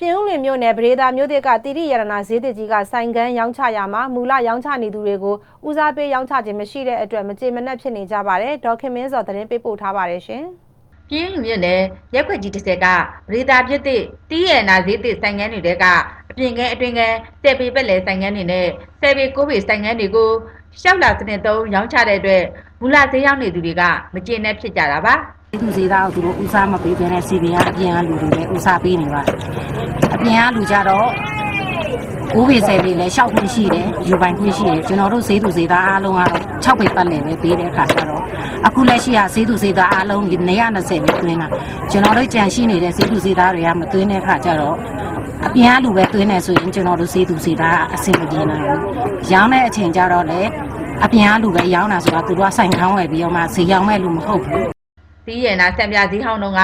ပြင်ဦးလွင်မြို့နယ်ဗရေသာမြို့သစ်ကတိရိယရနာဈေးသစ်ကြီးကဆိုင်ကန်းရောင်းချရာမှာမူလရောင်းချနေသူတွေကိုဦးစားပေးရောင်းချခြင်းမရှိတဲ့အတွက်မကြေမနက်ဖြစ်နေကြပါတယ်ဒေါက်ခင်မင်းစောသတင်းပေးပို့ထားပါတယ်ရှင်ပြင်းလူမြင့်နယ်ရက်ခွက်ကြီးတစ်ဆက်ကဗရေတာပြစ်တဲ့တီးရနာဈေးသစ်ဆိုင်ငန်းတွေကအပြင်ကဲအတွင်ကဲဆယ်ပေပက်လေဆိုင်ငန်းတွေနဲ့ဆယ်ပေကိုးပေဆိုင်ငန်းတွေကိုရှောက်လာစနစ်သုံးရောင်းချတဲ့အတွက်မူလဈေးရောက်နေသူတွေကမကျေနပ်ဖြစ်ကြတာပါဒီသူစီသားကိုသူတို့ဦးစားမပေးဘဲနဲ့စီပင်ကအပြင်ကလူတွေလည်းဦးစားပေးနေပါတယ်အ ပြင်ကလူကြတော့ကိုးပေဆယ်ပေလည်းရှောက်ခွင့်ရှိတယ်ယူပိုင်ခွင့်ရှိတယ်ကျွန်တော်တို့ဈေးသူဈေးသားအားလုံးကတော့6ပေပတ်လည်ပဲပေးတဲ့အခါကျတော့အခုလက်ရှိကဈေးသူဈေးသားအားလုံး420ပဲတွင်းတာကျွန်တော်တို့ကြံရှိနေတဲ့ဈေးသူဈေးသားတွေကမတွင်းတဲ့အခါကျတော့အပြင်ကလူပဲတွင်းနေဆိုရင်ကျွန်တော်တို့ဈေးသူဈေးသားအဆင်မပြေနိုင်ဘူးရောင်းတဲ့အချိန်ကျတော့လေအပြင်ကလူပဲရောင်းတာဆိုတော့သူတို့ကဆိုင်ခေါင်းဝယ်ပြီးတော့မှဈေးရောင်းမဲ့လူမဟုတ်ဘူးတီးရနာစံပြဈေးဟောင်းတုန်းက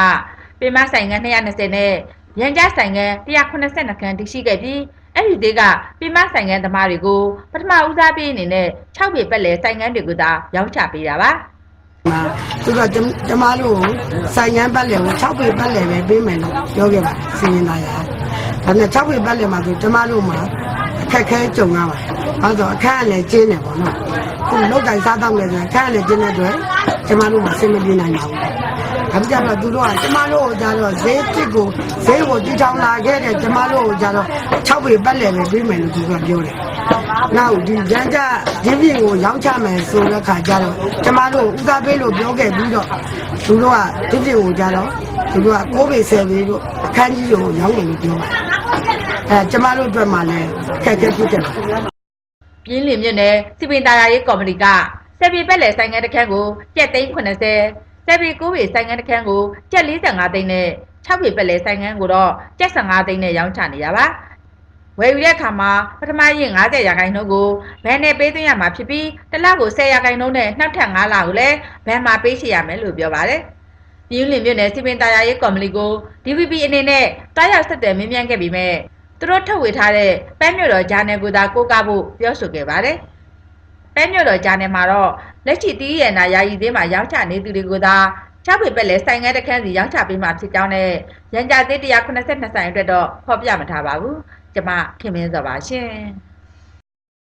ပင်မဆိုင်ငန်း220နဲ့ ရန်ကြဆိုင်ငန်း182ခန်းတရှိခဲ့ပြီးအဲ့ဒီဈေးကပင်မဆိုင်ငန်းသမားတွေကိုပထမဦးစားပေးအနေနဲ့6ပေပက်လေဆိုင်ငန်းတွေကိုသာရောင်းချပေးတာပါမှာသူကကျမကျမတို့ကိုဆိုင်ရန်ပတ်လည်ကို6ပေပတ်လည်ပဲပေးမယ်လို့ပြောခဲ့ပါတယ်စီရင်လာရဒါနဲ့6ပေပတ်လည်မှာဆိုကျမတို့မှာအခက်ခဲကြုံရပါတယ်အဲဆိုအခက်အလည်းကျင်းတယ်ပေါ့နော်ခုလောက်ကင်စားတော့မယ်ဆိုရင်အခက်အလည်းကျင်းတဲ့အတွက်ကျမတို့မှာဆင်မပြေနိုင်ပါဘူး ဒါကြတော့သူတို့ကကျမတို့ကိုကြတော့ဈေးတစ်ကိုဈေးကိုတီချောင်းလာခဲ့တဲ့ကျမတို့ကိုကြတော့6ပေပတ်လည်ပဲပေးမယ်လို့သူကပြောတယ်နောက်ဒီကြမ်းကြရင်းပြင်းကိုရောင်းချမယ်ဆိုတဲ့ခါကျတော့ကျမတို့ဥစားပေးလို့ပြောခဲ့ပြီးတော့သူတို့ကဒီပြင်းကိုကြတော့သူတို့က6ပေ10ပေတို့အခန်းကြီးကိုရောင်းတယ်လို့ပြောပါတယ်အဲကျမတို့အတွက်မှလည်းခက်ခဲဖြစ်တယ်ပြင်းလင်မြင့်နယ်စီပင်တာယာရေးကော်မတီကဆယ်ပေပက်လေဆိုင်ငန်းတစ်ခန်းကိုကျပ်သိန်း80 ဆယ်ပေ9ပေဆိုင်ငန်းတစ်ခန်းကိုကျပ်45သိန်းနဲ့6ပေပက်လေဆိုင်ငန်းကိုတော့ကျပ်15သိန်းနဲ့ရောင်းချနေတာပါဝယ်ယူတဲ့အခါမှာပထမရင်90ရာခိုင်နှုန်းကိုဘန်နဲ့ပေးသွင်းရမှာဖြစ်ပြီးတစ်လကို10ရာခိုင်နှုန်းနဲ့နောက်ထပ်9လကိုလည်းဘန်မှာပေးချရမယ်လို့ပြောပါတယ်ပြင်းလင်မြင့်နယ်စီပင်တာယာရေးကော်မတီကို DVB အနေနဲ့တားရောက်ဆက်သွယ်မင်းမြန်းခဲ့ပြီးမဲ့သူတို့ထုတ်ဝေထားတဲ့ပန်းမြို့တော်ဂျာနယ်ကိုသာကိုးကားဖို့ပြောဆိုခဲ့ပါတယ်။ ပန်းမြို့တော်ဂျာနယ်မှာတော့လက်ရှိတီးရနာယာယီသေးမှာရောင်းချနေသူတွေကိုသာချပေပက်လဲဆိုင်ငယ်တစ်ခန်းစီရောင်းချပေးမှဖြစ်ကြောင်းနဲ့ရန်ကြသေး182ဆိုင်အတွက်တော့ဖော်ပြမထားပါဘူး။ကျွန်မခင်မင်းစောပါရှင်။